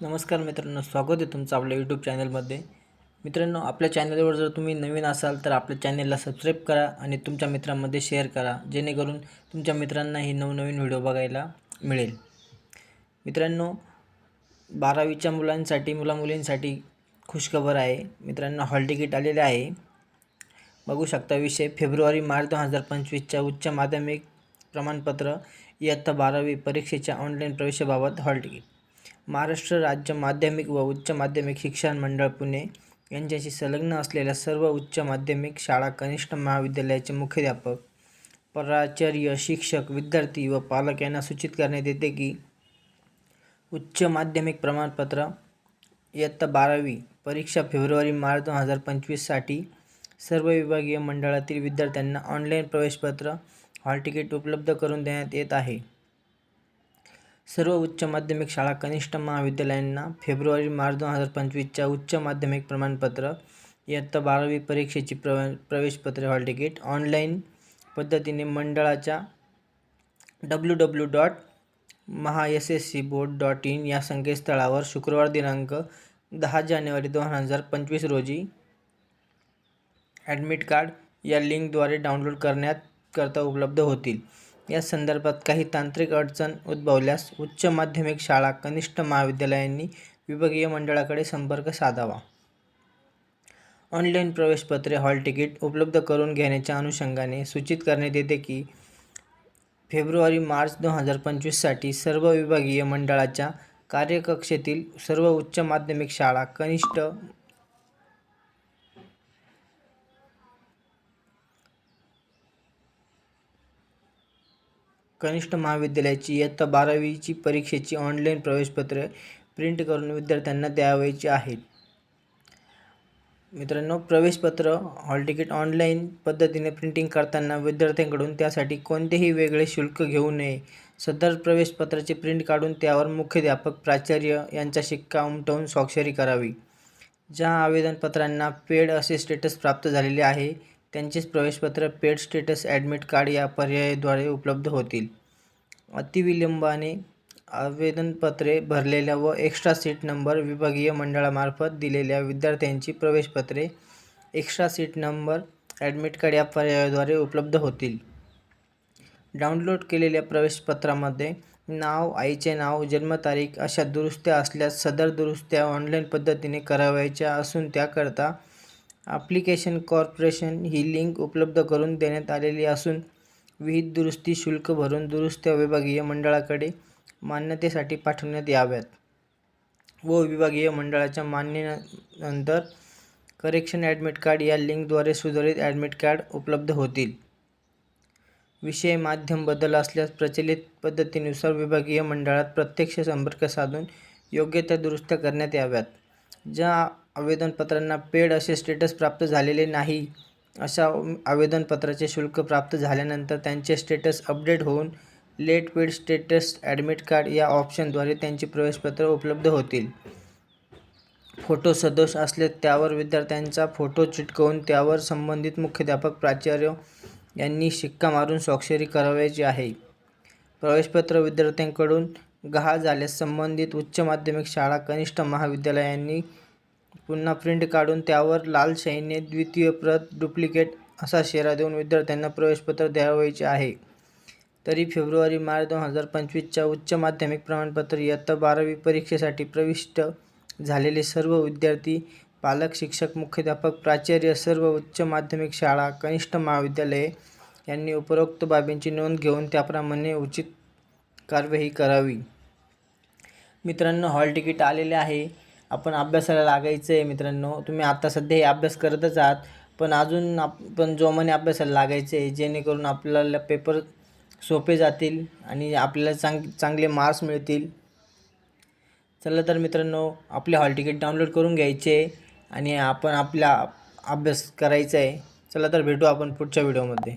नमस्कार मित्रांनो स्वागत आहे तुमचं आपल्या यूट्यूब चॅनलमध्ये मित्रांनो आपल्या चॅनलवर जर तुम्ही नवीन असाल तर आपल्या चॅनलला सबस्क्राईब करा आणि तुमच्या मित्रांमध्ये शेअर करा जेणेकरून तुमच्या मित्रांनाही नवनवीन व्हिडिओ बघायला मिळेल. मित्रांनो बारावीच्या मुलांसाठी मुलामुलींसाठी खुशखबर आहे. मित्रांनो हॉल तिकीट आलेले आहे. बघू शकता विषय फेब्रुवारी मार्च दोन हजार पंचवीसच्या उच्च माध्यमिक प्रमाणपत्र इयत्ता बारावी परीक्षेच्या ऑनलाईन प्रवेशाबाबत हॉल तिकीट महाराष्ट्र राज्य माध्यमिक व उच्च माध्यमिक शिक्षण मंडळ पुणे. यांच्याशी संलग्न असलेल्या सर्व उच्च माध्यमिक शाळा कनिष्ठ महाविद्यालयाचे मुख्याध्यापक प्राचार्य शिक्षक विद्यार्थी व पालक यांना सूचित करण्यात येते की उच्च माध्यमिक प्रमाणपत्र इयत्ता बारावी परीक्षा फेब्रुवारी मार्च दोन हजार पंचवीससाठी सर्व विभागीय मंडळातील विद्यार्थ्यांना ऑनलाईन प्रवेशपत्र हॉल तिकीट उपलब्ध करून देण्यात येत आहे. सर्व उच्च माध्यमिक शाळा कनिष्ठ महाविद्यालयांना फेब्रुवारी मार्च दोन हजार पंचवीसच्या उच्च माध्यमिक प्रमाणपत्र इयत्ता बारावी परीक्षेची प्रव प्रवेशपत्रे हॉल तिकीट ऑनलाईन पद्धतीने मंडळाच्या W W dot Maha S S C board dot in या संकेतस्थळावर शुक्रवार दिनांक दहा जानेवारी दोन हजार पंचवीस रोजी ॲडमिट कार्ड या लिंकद्वारे डाउनलोड करण्यात करता उपलब्ध होतील. या संदर्भात काही तांत्रिक अडचण उद्भवल्यास उच्च माध्यमिक शाळा कनिष्ठ महाविद्यालयांनी विभागीय मंडळाकडे संपर्क साधावा. ऑनलाईन प्रवेशपत्रे हॉल तिकीट उपलब्ध करून घेण्याच्या अनुषंगाने सूचित करण्यात येते की फेब्रुवारी मार्च दोन हजार पंचवीससाठी सर्व विभागीय मंडळाच्या कार्यकक्षेतील सर्व उच्च माध्यमिक शाळा कनिष्ठ कनिष्ठ महाविद्यालयाची इयत्ता बारावीची परीक्षेची ऑनलाईन प्रवेशपत्रे प्रिंट करून विद्यार्थ्यांना द्यावयाची आहेत मित्रांनो प्रवेशपत्र हॉल तिकीट ऑनलाईन पद्धतीने प्रिंटिंग करताना विद्यार्थ्यांकडून त्यासाठी कोणतेही वेगळे शुल्क घेऊ नये. सदर प्रवेशपत्राचे प्रिंट काढून त्यावर मुख्याध्यापक प्राचार्य यांचा शिक्का उमटवून स्वाक्षरी करावी. ज्या आवेदनपत्रांना पेड असे स्टेटस प्राप्त झालेले आहे त्यांचेच प्रवेशपत्र पेड स्टेटस ॲडमिट कार्ड या पर्यायाद्वारे उपलब्ध होतील. अतिविलंबाने आवेदनपत्रे भरलेल्या व एक्स्ट्रा सीट नंबर विभागीय मंडळामार्फत दिलेल्या विद्यार्थ्यांची प्रवेशपत्रे extra seat number admit card या पर्यायाद्वारे उपलब्ध होतील. डाउनलोड केलेल्या प्रवेशपत्रामध्ये नाव आईचे नाव जन्मतारीख अशा दुरुस्त्या असल्यास सदर दुरुस्त्या ऑनलाईन पद्धतीने करावयाच्या असून त्याकरता ॲप्लिकेशन कॉर्पोरेशन ही लिंक उपलब्ध करून देण्यात आलेली असून विहित दुरुस्ती शुल्क भरून दुरुस्त्या विभागीय मंडळाकडे मान्यतेसाठी पाठवण्यात याव्यात व विभागीय मंडळाच्या मान्यनंतर करेक्शन ॲडमिट कार्ड या लिंकद्वारे सुधारित ॲडमिट कार्ड उपलब्ध होतील. विषय माध्यम बदल असल्यास प्रचलित पद्धतीनुसार विभागीय मंडळात प्रत्यक्ष संपर्क साधून योग्य त्या दुरुस्त्या करण्यात याव्यात. ज्या आवेदनपत्रांना पेड असे स्टेटस प्राप्त झालेले नाही अशा आवेदनपत्राचे शुल्क प्राप्त झाल्यानंतर त्यांचे स्टेटस अपडेट होऊन late paid status admit card या ऑप्शनद्वारे त्यांची प्रवेशपत्र उपलब्ध होतील. फोटो सदोष असले त्यावर विद्यार्थ्यांचा फोटो चिटकवून त्यावर संबंधित मुख्याध्यापक प्राचार्य यांनी शिक्का मारून स्वाक्षरी करावयाची आहे. प्रवेशपत्र विद्यार्थ्यांकडून गहाळ झाल्यास संबंधित उच्च माध्यमिक शाळा कनिष्ठ महाविद्यालयांनी पुन्हा प्रिंट काढून त्यावर लाल शाईने द्वितीय प्रत डुप्लिकेट असा शेरा देऊन विद्यार्थ्यांना प्रवेशपत्र द्यावयाचे आहे. तरी फेब्रुवारी मार्च दोन हजार पंचवीसच्या उच्च माध्यमिक प्रमाणपत्र इयत्ता बारावी परीक्षेसाठी प्रविष्ट झालेले सर्व विद्यार्थी पालक शिक्षक मुख्याध्यापक प्राचार्य सर्व उच्च माध्यमिक शाळा कनिष्ठ महाविद्यालये यांनी उपरोक्त बाबींची नोंद घेऊन त्याप्रमाणे उचित कार्यवाही करावी. मित्रांनो हॉल तिकीट आलेले आहे. आपण अभ्यासाला लागायचं आहे मित्रांनो. तुम्ही आता सध्या हे अभ्यास करतच आहात पण अजून आपण जोमाने अभ्यासाला लागायचं आहे जेणेकरून आपल्याला पेपर सोपे जातील आणि आपल्याला चांग चांगले मार्क्स मिळतील. चला तर मित्रांनो आपले हॉल तिकीट डाउनलोड करून घ्यायचे आणि आपण आपला अभ्यास करायचा आहे चला तर भेटू आपण पुढच्या व्हिडिओमध्ये